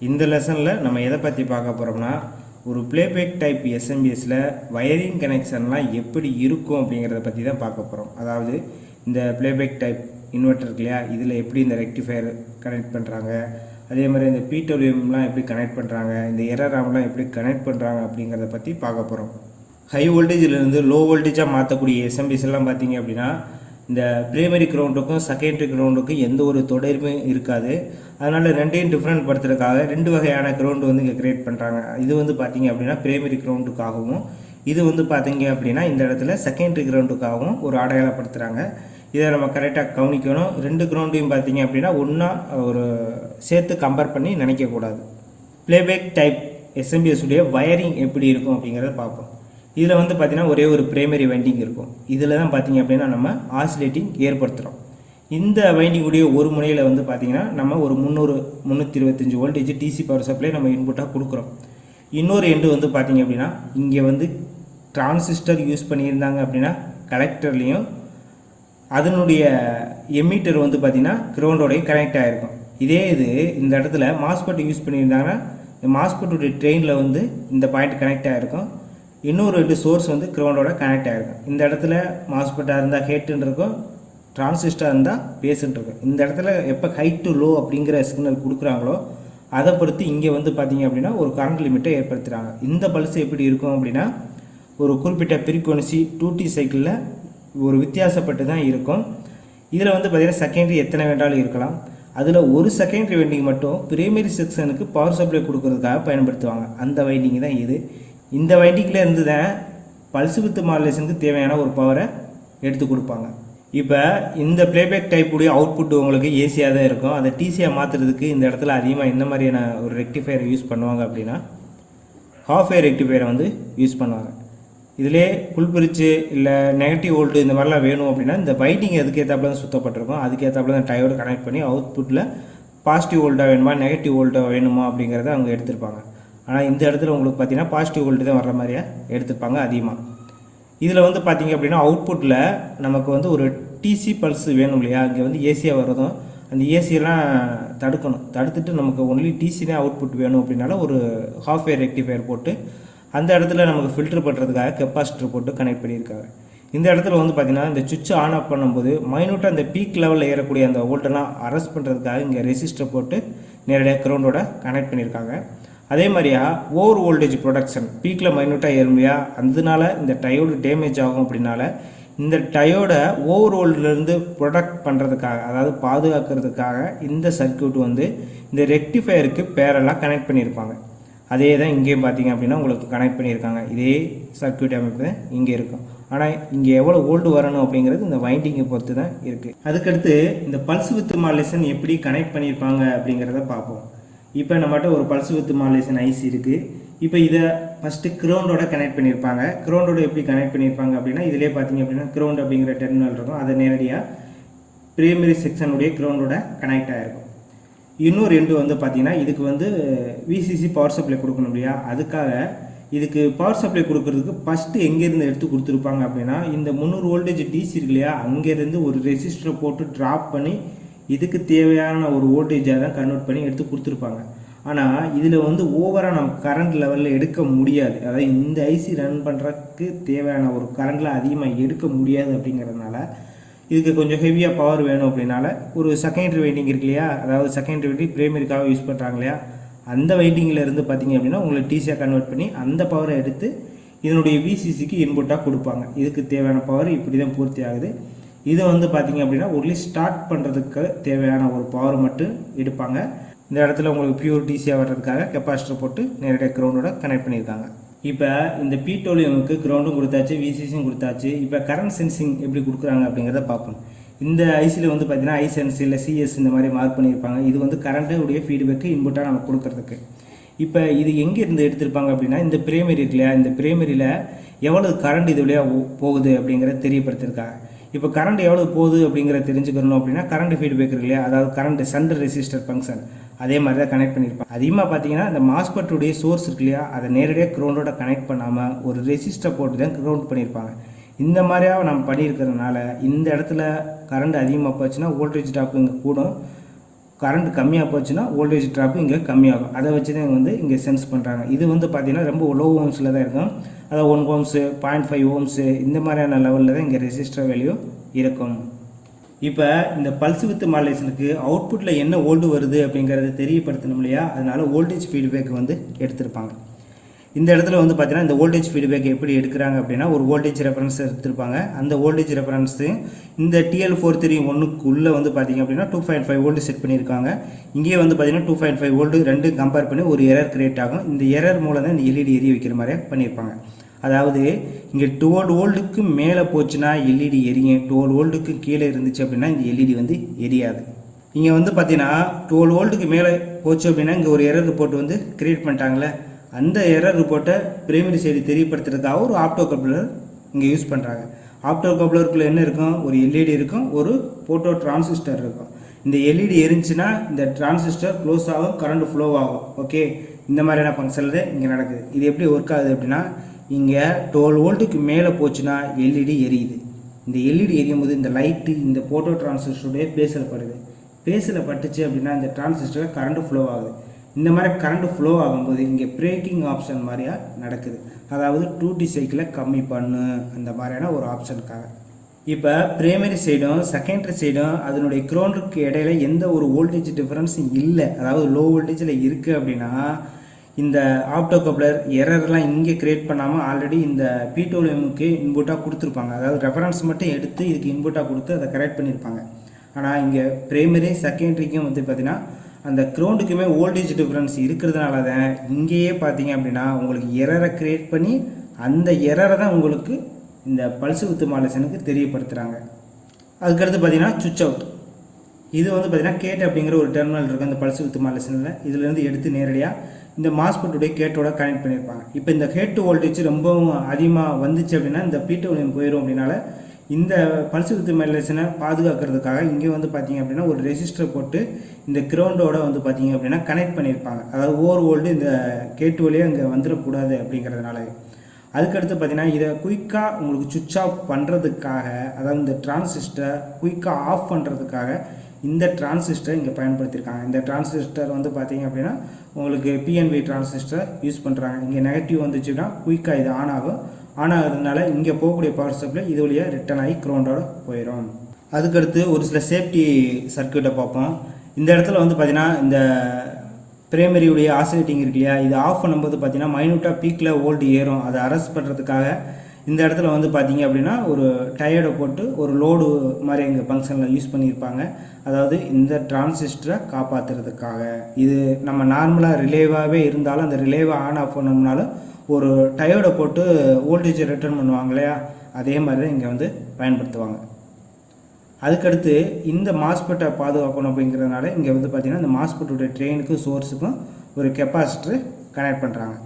இந்த லெசனில் நம்ம எதை பற்றி பார்க்க போகிறோம்னா ஒரு ப்ளேபேக் டைப் எஸ்எம்பிஎஸில் வயரிங் கனெக்ஷன்லாம் எப்படி இருக்கும் அப்படிங்கிறத பற்றி தான் பார்க்க போகிறோம் அதாவது இந்த ப்ளேபேக் டைப் இன்வெர்ட்டர் இருக்கு இல்லையா? இதில் எப்படி இந்த ரெக்டிஃபையர் கனெக்ட் பண்ணுறாங்க அதே மாதிரி இந்த பிடபிள்யூஎம்லாம் எப்படி கனெக்ட் பண்ணுறாங்க இந்த எரராம்லாம் எப்படி கனெக்ட் பண்ணுறாங்க அப்படிங்கிறத பற்றி பார்க்க போகிறோம் ஹை வோல்டேஜிலேருந்து லோ வோல்டேஜாக மாற்றக்கூடிய எஸ்எம்பிஎஸ் எல்லாம் பார்த்தீங்க அப்படின்னா இந்த பிரைமரி கிரவுண்டுக்கும் செகண்டரி கிரவுண்டுக்கும் எந்த ஒரு தொடர்புமே இருக்காது. அதனால் ரெண்டையும் டிஃப்ரெண்ட் படுத்துறதுக்காக ரெண்டு வகையான கிரவுண்டு வந்து இங்கே கிரியேட் பண்ணுறாங்க இது வந்து பார்த்தீங்க அப்படின்னா பிரைமரி கிரவுண்டுக்காகவும் இது வந்து பார்த்தீங்க அப்படின்னா இந்த இடத்துல செகண்டரி கிரவுண்டுக்காகவும் ஒரு அடையாளப்படுத்துகிறாங்க இதை நம்ம கரெக்டாக கவனிக்கணும். ரெண்டு கிரவுண்டையும் பார்த்தீங்க அப்படின்னா ஒன்றா ஒரு சேர்த்து கம்பேர் பண்ணி நினைக்கக்கூடாது. ப்ளேபேக் டைப் எஸ்எம்பிஎஸ் உடைய வயரிங் எப்படி இருக்கும் அப்படிங்கிறத பார்ப்போம். இதில் வந்து பார்த்தீங்கன்னா ஒரே ஒரு பிரைமரி வைண்டிங் இருக்கும். இதில் தான் பார்த்தீங்க அப்படின்னா நம்ம ஆசிலேட்டிங் ஏற்படுத்துகிறோம் இந்த வைண்டிங்குடைய ஒரு முனையில் வந்து பார்த்திங்கன்னா நம்ம ஒரு முந்நூறு முந்நூற்றி இருபத்தஞ்சி வோல்டேஜ் டிசி பவர் சப்ளை நம்ம இன்புட்டாக கொடுக்குறோம். இன்னொரு எண்டு வந்து பார்த்தீங்க அப்படின்னா இங்கே வந்து டிரான்சிஸ்டர் யூஸ் பண்ணியிருந்தாங்க அப்படின்னா கலெக்டர்லேயும் அதனுடைய எமீட்டர் வந்து பார்த்திங்கன்னா கிரவுண்டோடையும் கனெக்ட் ஆகிருக்கும் இதே இது இந்த இடத்துல மாஸ்பெட் யூஸ் பண்ணியிருந்தாங்கன்னா மாஸ்பெட்டுடைய ட்ரெயினில் வந்து இந்த பாயிண்ட் கனெக்ட் ஆகிருக்கும் இன்னொரு ரெண்டு சோர்ஸ் வந்து கிரௌண்டோட கனெக்ட் ஆகிருக்கும் இந்த இடத்துல மாஸ்பெட்டாக இருந்தால் ஹேட்டுன்னு இருக்கும் டிரான்சிஸ்டாக இருந்தால் பேசுன்னு இருக்கும் இந்த இடத்துல எப்போ ஹை டு லோ அப்படிங்கிற சிக்னல் கொடுக்குறாங்களோ அதை பொறுத்து இங்கே வந்து பார்த்தீங்க அப்படின்னா ஒரு கரண்ட் லிமிட்டை ஏற்படுத்துகிறாங்க இந்த பல்ஸ் எப்படி இருக்கும் அப்படின்னா ஒரு குறிப்பிட்ட ஃப்ரீக்குவன்சி டூ டி சைக்கிளில் ஒரு வித்தியாசப்பட்டு தான் இருக்கும். இதில் வந்து பார்த்திங்கன்னா செகண்டரி எத்தனை வேண்டாலும் இருக்கலாம். அதில் ஒரு செகண்டரி வைண்டிங் மட்டும் பிரைமரி செக்ஷனுக்கு பவர் சப்ளை கொடுக்கறதுக்காக பயன்படுத்துவாங்க. அந்த வைண்டிங் தான் இது. இந்த வைண்டிங்கில் இருந்து தான் பல்ஸ் வித்து மாடுலேஷனுக்கு தேவையான ஒரு பவரை எடுத்து கொடுப்பாங்க. இப்போ இந்த ப்ளேபேக் டைப்புடைய அவுட்புட் உங்களுக்கு ஏசியாக தான் இருக்கும். அதை டிசியாக மாற்றுறதுக்கு இந்த இடத்துல அதிகமாக என்ன மாதிரியான ஒரு ரெக்டிஃபையரை யூஸ் பண்ணுவாங்க அப்படின்னா ஹாஃப் ஏர் ரெக்டிஃபையரை வந்து யூஸ் பண்ணுவாங்க. இதிலே புல் பிரிச்சு இல்லை நெகட்டிவ் வோல்ட்டு இந்த மாதிரிலாம் வேணும் அப்படின்னா இந்த வைட்டிங் எதுக்கேற்றாப்புல தான் சுத்தப்பட்டிருக்கும். அதுக்கேற்றாப்புல தான் டயோடு கனெக்ட் பண்ணி அவுட்புட்டில் பாசிட்டிவ் வோல்ட்டாக வேணுமா நெகட்டிவ் வோல்ட்டாக வேணுமா அப்படிங்கிறத அவங்க எடுத்திருப்பாங்க. ஆனால் இந்த இடத்துல உங்களுக்கு பார்த்தீங்கன்னா பாசிட்டிவ் வோல்ட்டு தான் வர்ற மாதிரியா எடுத்துப்பாங்க அதிகமாக இதில் வந்து பார்த்தீங்க அப்படின்னா அவுட்புட்டில் நமக்கு வந்து ஒரு டிசி பல்ஸ் வேணும் இல்லையா? இங்கே வந்து ஏசியாக வர்றதும் அந்த ஏசியெல்லாம் தடுக்கணும். தடுத்துட்டு நமக்கு ஒன்லி டிசினே அவுட்புட் வேணும் அப்படின்னால ஒரு ஹாஃப் ரெக்டிஃபையர் போட்டு அந்த இடத்துல நமக்கு ஃபில்டர் பண்ணுறதுக்காக கெப்பாசிட்டர் போட்டு கனெக்ட் பண்ணியிருக்காங்க. இந்த இடத்துல வந்து பார்த்தீங்கன்னா இந்த சுவிட்ச் ஆன் ஆஃப் பண்ணும்போது மைனூட்டாக அந்த பீக் லெவலில் ஏறக்கூடிய அந்த ஓல்டெல்லாம் அரெஸ்ட் பண்ணுறதுக்காக இங்கே ரெசிஸ்டர் போட்டு நேரடியாக கிரவுண்டோட கனெக்ட் பண்ணியிருக்காங்க. அதே மாதிரியா ஓவர் வோல்டேஜ் ப்ரொடக்ஷன் பீக்கில் மைனூட்டாக ஏறுமையா அதனால இந்த டயோடு டேமேஜ் ஆகும் அப்படின்னால இந்த டயோடை ஓவர் வோல்ட்லேருந்து ப்ரொடக்ட் பண்ணுறதுக்காக அதாவது பாதுகாக்கிறதுக்காக இந்த சர்க்கியூட் வந்து இந்த ரெக்டிஃபயருக்கு பேரெல்லாம் கனெக்ட் பண்ணியிருப்பாங்க. அதே தான் இங்கேயும் பார்த்தீங்க அப்படின்னா உங்களுக்கு கனெக்ட் பண்ணியிருக்காங்க. இதே சர்க்கியூட் அமைப்பு தான் இங்கே இருக்கும். ஆனால் இங்கே எவ்வளோ ஓல்டு வரணும் அப்படிங்கிறது இந்த வைண்டிங்கை பொறுத்து தான் இருக்குது அதுக்கடுத்து இந்த பல்ஸ் வித் மாலேஷன் எப்படி கனெக்ட் பண்ணியிருப்பாங்க அப்படிங்கிறத பார்ப்போம். இப்போ நம்மகிட்ட ஒரு பல்ஸ் வித் மாலேஷன் ஐசி இருக்குது இப்போ இதை ஃபஸ்ட்டு க்ரௌண்டோட கனெக்ட் பண்ணியிருப்பாங்க க்ரௌண்டோட எப்படி கனெக்ட் பண்ணியிருப்பாங்க அப்படின்னா இதிலே பார்த்தீங்க அப்படின்னா க்ரௌண்ட் அப்படிங்கிற டெர்மினல் இருக்கும். அதை நேரடியாக ப்ரைமரி செக்ஷனுடைய க்ரௌண்டோட கனெக்ட் ஆகிருக்கும் இன்னொரு ரெண்டு வந்து பார்த்தீங்கன்னா இதுக்கு வந்து விசிசி பவர் சப்ளை கொடுக்கணும் இல்லையா? அதுக்காக இதுக்கு பவர் சப்ளை கொடுக்கறதுக்கு ஃபஸ்ட்டு எங்கேருந்து எடுத்து கொடுத்துருப்பாங்க அப்படின்னா இந்த முந்நூறு வோல்டேஜ் டிசி இருக்கு இல்லையா? அங்கேருந்து ஒரு ரெசிஸ்டரை போட்டு ட்ராப் பண்ணி இதுக்கு தேவையான ஒரு வோல்டேஜாக தான் கன்வெர்ட் பண்ணி எடுத்து கொடுத்துருப்பாங்க. ஆனால் இதில் வந்து ஓவராக நம்ம கரண்ட் லெவலில் எடுக்க முடியாது. அதாவது இந்த ஐசி ரன் பண்ணுறதுக்கு தேவையான ஒரு கரண்டில் அதிகமாக எடுக்க முடியாது அப்படிங்கிறதுனால இதுக்கு கொஞ்சம் ஹெவியாக பவர் வேணும் அப்படின்னால ஒரு செகண்டரி வெயிட்டிங் இருக்கு இல்லையா? அதாவது செகண்டரி வெயிட்டிங் பிரைமரிக்காக யூஸ் பண்ணுறாங்க இல்லையா? அந்த வெயிட்டிங்கில் இருந்து பார்த்தீங்க அப்படின்னா உங்களை டிசியாக கன்வெர்ட் பண்ணி அந்த பவரை எடுத்து இதனுடைய விசிசிக்கு இன்புட்டாக கொடுப்பாங்க. இதுக்கு தேவையான பவர் இப்படி தான் பூர்த்தி ஆகுது. இதை வந்து பார்த்தீங்க அப்படின்னா ஒன்லி ஸ்டார்ட் பண்ணுறதுக்கு தேவையான ஒரு பவர் மட்டும் எடுப்பாங்க. இந்த இடத்துல உங்களுக்கு பியூர் டிசியாக வர்றதுக்காக கெப்பாசிட்டர் போட்டு நேரடியாக கிரவுண்டோட கனெக்ட் பண்ணியிருக்காங்க. இப்போ இந்த பீட்டோலியமுக்கு கிரவுண்டும் கொடுத்தாச்சு விசிசியும் கொடுத்தாச்சு. இப்போ கரண்ட் சென்சிங் எப்படி கொடுக்குறாங்க அப்படிங்கிறத பார்ப்போம். இந்த ஐசியில் வந்து பார்த்தீங்கன்னா ஐசென்ஸ் இல்லை சிஎஸ் இந்த மாதிரி மார்க் பண்ணியிருப்பாங்க. இது வந்து கரண்ட்டுடைய ஃபீட்பேக்கு இன்புட்டாக நம்ம கொடுக்கறதுக்கு. இப்போ இது எங்கே இருந்து எடுத்திருப்பாங்க அப்படின்னா இந்த பிரைமரி இருக்கு இல்லையா இந்த பிரைமரியில் எவ்வளவு கரண்ட் இது வழியாக போகுது அப்படிங்கிறத தெரியப்படுத்திருக்காங்க இப்போ கரண்ட் எவ்வளோ போகுது அப்படிங்கிற தெரிஞ்சுக்கணும் அப்படின்னா கரண்ட் ஃபீட்பேக் இருக்கு இல்லையா? அதாவது கரண்ட் சென்டர் ரெசிஸ்டர் ஃபங்க்ஷன் அதே மாதிரி தான் கனெக்ட் பண்ணியிருப்பாங்க. அதிகமாக பார்த்தீங்கன்னா இந்த மாஸ்பட்டுடைய சோர்ஸ் இருக்கு இல்லையா? அதை நேரடியாக க்ரௌண்டோட கனெக்ட் பண்ணாமல் ஒரு ரெசிஸ்டர் போட்டு தான் க்ரௌண்ட் பண்ணியிருப்பாங்க. இந்த மாதிரியாக நம்ம பண்ணியிருக்கிறதுனால இந்த இடத்துல கரண்ட் அதிகமாக போச்சுன்னா வோல்டேஜ் ட்ராப் இங்கே கூடும். கரண்ட் கம்மியாக போச்சுன்னா வோல்டேஜ் ட்ராப்பு இங்கே கம்மியாகும். அதை வச்சு தான் வந்து இங்கே சென்ஸ் பண்ணுறாங்க இது வந்து பார்த்தீங்கன்னா ரொம்ப லோ ஓம்ஸில் தான் இருக்கும். அதாவது one ohms point five ohms இந்த மாதிரியான லெவலில் தான் இங்கே ரெசிஸ்டர் வேல்யூ இருக்கும். இப்போ இந்த பல்ஸ் வித் மாடலேஷனுக்கு அவுட்புட்டில் என்ன ஓல்டு வருது அப்படிங்கிறத தெரியப்படுத்தணும் இல்லையா? அதனால் ஓல்டேஜ் ஃபீட்பேக் வந்து எடுத்திருப்பாங்க. இந்த இடத்துல வந்து பார்த்தீங்கன்னா இந்த ஓல்டேஜ் ஃபீட்பேக் எப்படி எடுக்கிறாங்க அப்படின்னா ஒரு வோல்டேஜ் ரெஃபரன்ஸ் எடுத்திருப்பாங்க. அந்த வோல்டேஜ் ரெஃபரன்ஸு இந்த டிஎல் ஃபோர் த்ரீ ஒன்றுக்குள்ளே வந்து பார்த்தீங்க அப்படின்னா two point five volt set பண்ணியிருக்காங்க. இங்கேயே வந்து பார்த்தீங்கன்னா டூ பாயிண்ட் ஃபைவ் ஓல்டு ரெண்டு கம்பேர் பண்ணி ஒரு எரர் கிரியேட் ஆகும். இந்த எரர் மூலம் தான் இந்த எல்இடி எரிய வைக்கிற மாதிரி பண்ணியிருப்பாங்க. அதாவது இங்கே டுவெல் ஓல்டுக்கு மேலே போச்சுன்னா எல்இடி எரியும். டுவெல் ஓல்டுக்கு கீழே இருந்துச்சு அப்படின்னா இந்த எல்இடி வந்து எரியாது. இங்கே வந்து பார்த்தீங்கன்னா டுவெல் ஓல்டுக்கு மேலே போச்சு அப்படின்னா இங்கே ஒரு எரர் ரிப்போர்ட் வந்து கிரியேட் பண்ணிட்டாங்களே அந்த எரர் ரிப்போர்ட்டை பிரைமரி சைடு தெரியப்படுத்துறதுக்காக ஒரு ஆப்டோ கப்ளர் இங்கே யூஸ் பண்ணுறாங்க ஆப்டோ கப்ளருக்குள்ளே என்ன இருக்கும்? ஒரு எல்இடி இருக்கும் ஒரு போட்டோ டிரான்சிஸ்டர் இருக்கும். இந்த எல்இடி எரிஞ்சுன்னா இந்த டிரான்சிஸ்டர் க்ளோஸ் ஆகும் கரண்ட் ஃப்ளோ ஆகும். ஓகே இந்த மாதிரியான ஃபங்க்ஷன் இங்கே நடக்குது. இது எப்படி ஒர்க் ஆகுது அப்படின்னா இங்கே டுவெல் வோல்ட்டுக்கு மேலே போச்சுன்னா எல்இடி எரியுது. இந்த எல்இடி எரியும் போது இந்த லைட்டு இந்த போட்டோ டிரான்சிஸ்டருடைய பேஸில் படுது. பேஸில் பட்டுச்சு அப்படின்னா இந்த டிரான்சிஸ்டரில் கரண்ட் ஃப்ளோ ஆகுது. இந்த மாதிரி கரண்ட் ஃப்ளோ ஆகும்போது இங்கே பிரேக்கிங் ஆப்ஷன் மாதிரியா நடக்குது. அதாவது டூ டி சைக்கிளை கம்மி பண்ணு அந்த மாதிரியான ஒரு ஆப்ஷனுக்காக இப்போ பிரைமரி சைடும் செகண்டரி சைடும் அதனுடைய க்ரௌண்டுக்கு இடையில எந்த ஒரு வோல்டேஜ் டிஃப்ரென்ஸும் இல்லை. அதாவது லோ வோல்டேஜில் இருக்குது அப்படின்னா இந்த ஆப்டோ கப்ளர் எரர்லாம் இங்கே கிரியேட் பண்ணாமல் ஆல்ரெடி இந்த பிடோலியமுக்கு இன்புட்டாக கொடுத்துருப்பாங்க. அதாவது ரெஃபரன்ஸ் மட்டும் எடுத்து இதுக்கு இன்புட்டாக கொடுத்து அதை கரெக்ட் பண்ணியிருப்பாங்க. ஆனால் இங்கே ப்ரைமரி செகண்டரிக்கும் வந்து பார்த்திங்கன்னா அந்த க்ரௌண்டுக்குமே வோல்டேஜ் டிஃப்ரென்ஸ் இருக்கிறதுனால தான் இங்கேயே பார்த்தீங்க அப்படின்னா உங்களுக்கு எரரை கிரியேட் பண்ணி அந்த எரரை தான் உங்களுக்கு இந்த பல்ஸ் வித்து மாலசனுக்கு தெரியப்படுத்துகிறாங்க அதுக்கடுத்து பார்த்தீங்கன்னா சுவிட்ச் அவுட் இது வந்து பார்த்தீங்கன்னா கேட் அப்படிங்கிற ஒரு டெர்மினல் இருக்குது அந்த பல்ஸ் வித்து மாலசனில் இதுலேருந்து எடுத்து நேரடியாக இந்த மாஸ்பெட்டுடைய கேட்டோட கனெக்ட் பண்ணியிருப்பாங்க. இப்போ இந்த ஹேட் வோல்டேஜ் ரொம்பவும் அதிகமாக வந்துச்சு அப்படின்னா இந்த பீட்டோலியம் போயிடும் அப்படின்னால இந்த பல்ஸ் வித்து பாதுகாக்கிறதுக்காக இங்கே வந்து பார்த்தீங்க அப்படின்னா ஒரு ரெஜிஸ்டர் போட்டு இந்த கிரவுண்டோட வந்து பார்த்தீங்க அப்படின்னா கனெக்ட் பண்ணியிருப்பாங்க. அதாவது ஓவர் வோல்டு இந்த கேட்டு வழியாக இங்கே வந்துடக்கூடாது அப்படிங்கிறதுனால. அதுக்கடுத்து பார்த்தீங்கன்னா இதை குயிக்காக உங்களுக்கு சுவிட்ச் ஆஃப் பண்ணுறதுக்காக அதாவது இந்த டிரான்சிஸ்டர் குயிக்காக ஆஃப் பண்ணுறதுக்காக இந்த டிரான்சிஸ்டர் இங்கே பயன்படுத்தியிருக்காங்க. இந்த டிரான்சிஸ்டர் வந்து பார்த்தீங்க அப்படின்னா உங்களுக்கு பிஎன்பி டிரான்சிஸ்டர் யூஸ் பண்ணுறாங்க இங்கே நெகட்டிவ் வந்துச்சுன்னா குயிக்காக இது ஆன் ஆகும். ஆன் ஆகிறதுனால இங்கே போகக்கூடிய பவர் சப்ளை இது வழியாக ரிட்டர்ன் ஆகி க்ரௌண்டோட போயிடும் அதுக்கடுத்து ஒரு சில சேஃப்டி சர்க்கியூட்டை பார்ப்போம். இந்த இடத்துல வந்து பார்த்தீங்கன்னா இந்த பிரைமரியுடைய ஆசிலேட்டிங் இருக்கு இல்லையா? இது ஆஃப் பண்ணும்போது பார்த்தீங்கன்னா மைனூட்டாக பீக்கில் ஓல்டு ஏறும். அதை அரெஸ்ட் பண்ணுறதுக்காக இந்த இடத்துல வந்து பார்த்தீங்க அப்படின்னா ஒரு டயர்டை போட்டு ஒரு லோடு மாதிரி எங்கள் ஃபங்க்ஷனில் யூஸ் பண்ணியிருப்பாங்க. அதாவது இந்த டிரான்சிஸ்டரை காப்பாற்றுறதுக்காக இது நம்ம நார்மலாக ரிலேவாகவே இருந்தாலும் அந்த ரிலேவை ஆன் ஆஃப் பண்ணோம்னாலும் ஒரு டயர்டை போட்டு வோல்டேஜை ரிட்டர்ன் பண்ணுவாங்க இல்லையா? அதே மாதிரி தான் இங்கே வந்து பயன்படுத்துவாங்க. அதுக்கடுத்து இந்த மாஸ்பெட்டை பாதுகாக்கணும் அப்படிங்கிறதுனால இங்கே வந்து பார்த்திங்கன்னா இந்த மாஸ்பெட்டுடைய ட்ரெயினுக்கும் சோர்ஸுக்கும் ஒரு கெப்பாசிட்டர் கனெக்ட் பண்ணுறாங்க